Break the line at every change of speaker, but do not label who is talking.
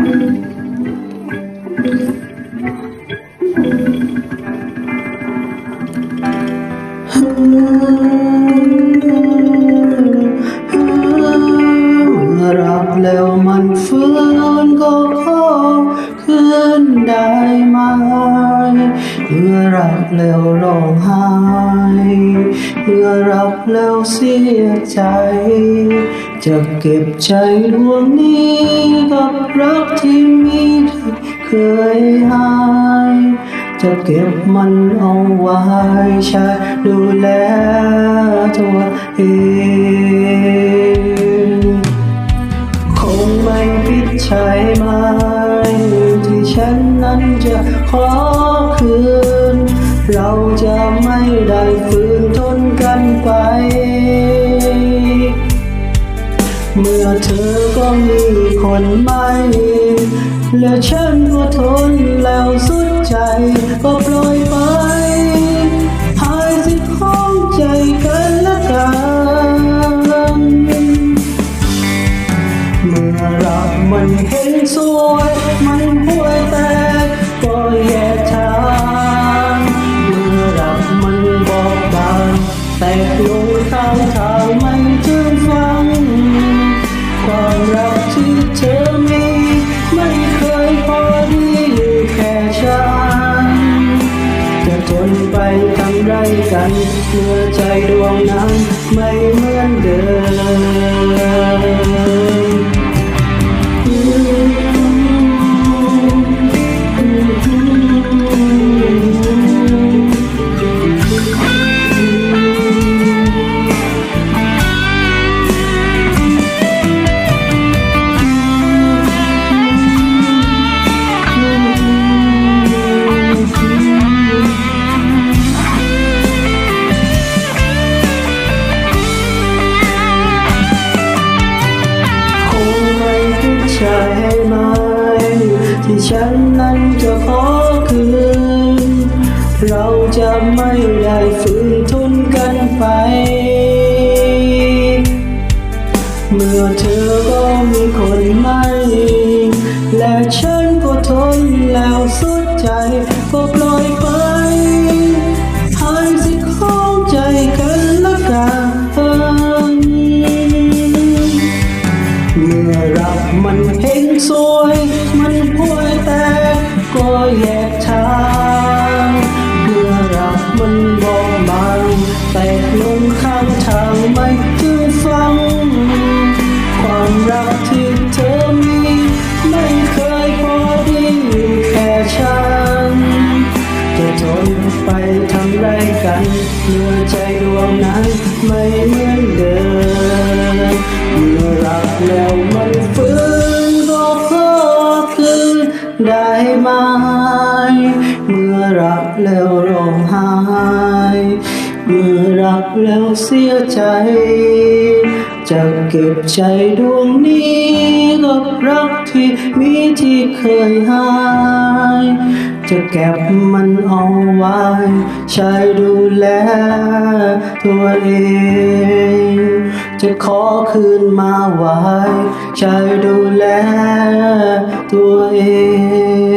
รักแล้วมันฟื้นก็ขอคืนได้ไหมเมื่อรักแล้วร้องไห้เมื่อรักแล้วเสียใจ จะเก็บใจดวงนี้กับ เคยหาย จะเก็บมันเอาไว้ใช้ดูแลตัวเองคงไม่ผิดใช่ไหมที่ฉันนั้นจะขอคืน เราจะไม่ได้ฝืนทนกันไป เมื่อเธอก็มีคนใหม่ และฉันก็ทนแล้วสุดใจก็ปล่อยไปหายสิทธิ์ของใจกันละกันเมื่อรักมันเห็นสวยมัน เมื่อใจดวงนั้นไม่เหมือนเดิม ใช่ไหม ที่ฉันนั้นจะขอคืน เราจะไม่ได้ฝืนทนกันไป มันบอกบางแต่ลงข้างทางไม่ถึงฟัง ความรักที่เธอมี ไม่เคยพอดีแค่ฉันจะทนไปทำไรกันเมื่อใจดวงนั้นไม่เหมือนเดิมเมื่อรักแล้วมัน เมื่อรักแล้วเสียใจ จะเก็บใจดวงนี้กับรักที่มีที่เคยหาย จะเก็บมันเอาไว้ ใช้ดูแลตัวเอง จะขอคืนมาไว้ ใช้ดูแลตัวเอง